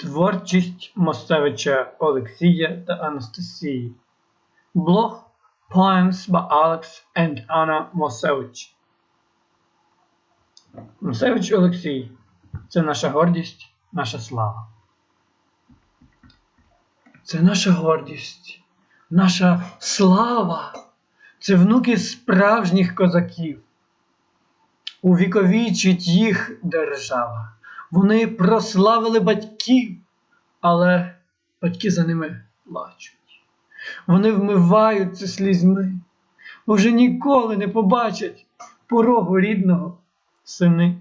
Творчість Мосевича Олексія та Анастасії. Блог Poems by Alex and Anna Мосевич. Мосевич Олексій. Це наша гордість, наша слава. Це наша гордість, наша слава. Це внуки справжніх козаків. Увіковічить їх держава. Вони прославили батьків, але батьки за ними плачуть. Вони вмиваються слізьми, бо вже ніколи не побачать порогу рідного сини.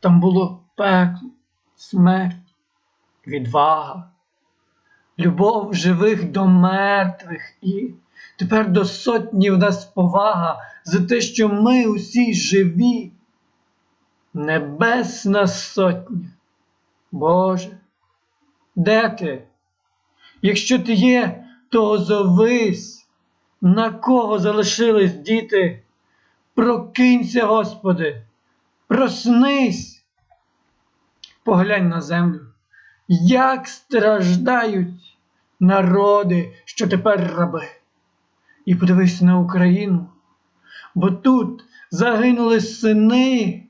Там було пекло, смерть, відвага, любов живих до мертвих і тепер до сотні в нас повага за те, що ми усі живі. Небесна сотня. Боже, де ти? Якщо ти є, то озовись, на кого залишились діти? Прокинься, Господи, проснись, поглянь на землю, як страждають народи, що тепер раби. І подивись на Україну, бо тут загинули сини.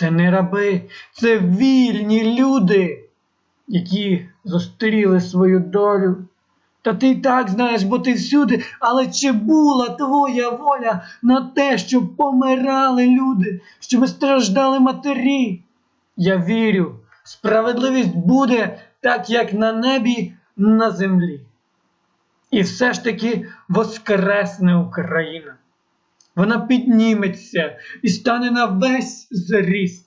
Це не раби, це вільні люди, які зустріли свою долю. Та ти й так знаєш, бо ти всюди, але чи була твоя воля на те, щоб помирали люди, щоб страждали матері? Я вірю, справедливість буде так, як на небі, на землі. І все ж таки воскресне Україна вона підніметься і стане на весь зріст.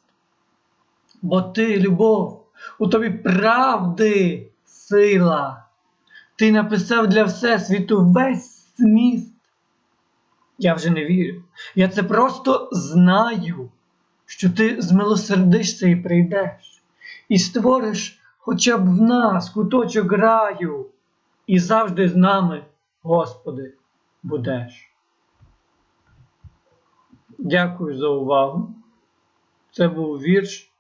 Бо ти, любов, у тобі правди сила. Ти написав для Всесвіту весь зміст. Я вже не вірю. Я це просто знаю, що ти змилосердишся і прийдеш, і створиш хоча б в нас куточок раю, і завжди з нами, Господи, будеш. Дякую за увагу. Це був вірш.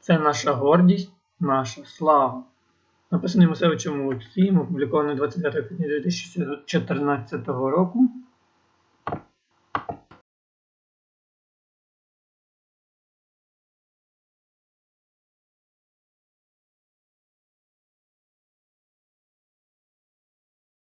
Це наша гордість, наша слава. Написаний Мусевичем Олексієм, опублікований 29 квітня 2014 року.